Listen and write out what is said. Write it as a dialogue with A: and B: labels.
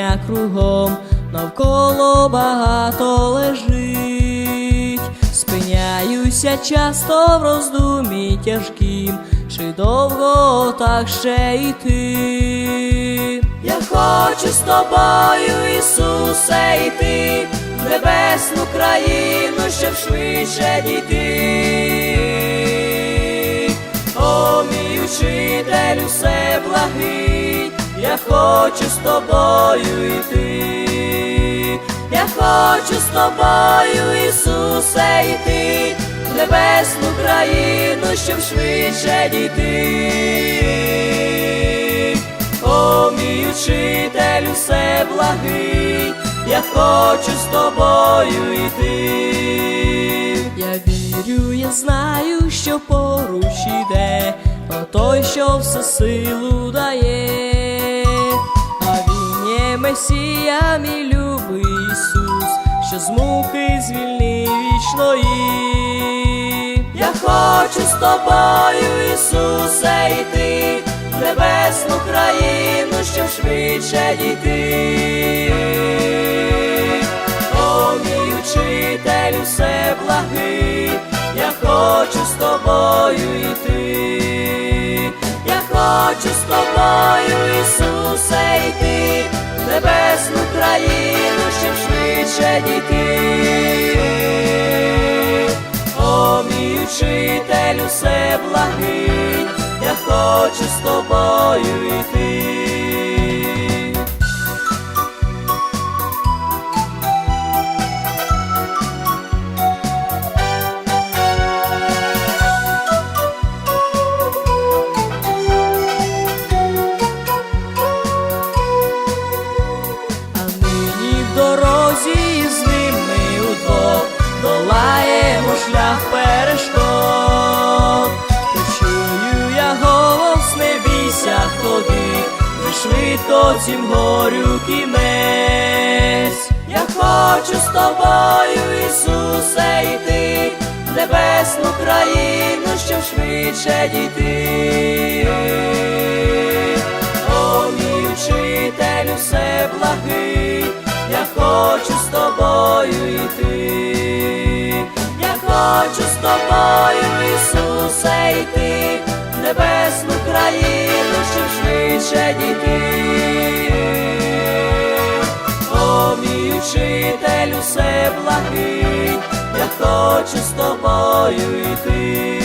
A: каміння кругом, навколо багато лежить. Спиняюся часто в роздумі тяжкім, чи довго так ще йти. Я хочу з тобою, Ісусе, йти в небесну країну, щоб швидше дійти. О, мій учителю, все благий, я хочу з тобою йти. Я хочу з тобою, Ісусе, йти в небесну країну, щоб швидше дійти. О, мій учителю, все благий, я хочу з тобою йти. Я вірю, я знаю, що поруч іде, то той, що все силу дає, а Месія, мій любий Ісус, що з муки звільнив вічної. Я хочу з тобою, Ісусе, йти в небесну країну, щоб швидше дійти. О, мій учителю, все благий, я хочу з тобою йти. Я хочу з тобою, Ісусе, йти небесну країну, щоб швидше дійти. О, мій учитель, усе благий, я хочу з тобою йти. Ходи, вже швидко цім горю кінець. Я хочу з тобою, Ісусе, йти в небесну країну, щоб швидше дійти. О, мій учителю, все благий, я хочу з тобою йти. Я хочу з тобою, Ісусе, йти небесну країну, щоб швидше дійти. О, мій учитель, усе благий, я хочу з тобою йти.